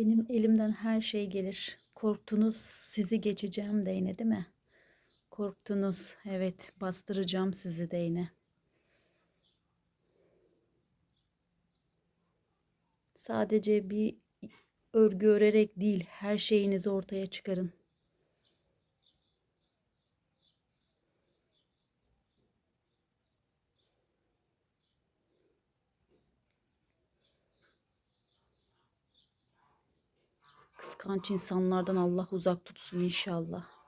Benim elimden her şey gelir. Korktunuz sizi geçeceğim de yine değil mi? Korktunuz. Evet bastıracağım sizi de yine. Sadece bir örgü örerek değil her şeyinizi ortaya çıkarın. Kıskanç insanlardan Allah uzak tutsun inşallah.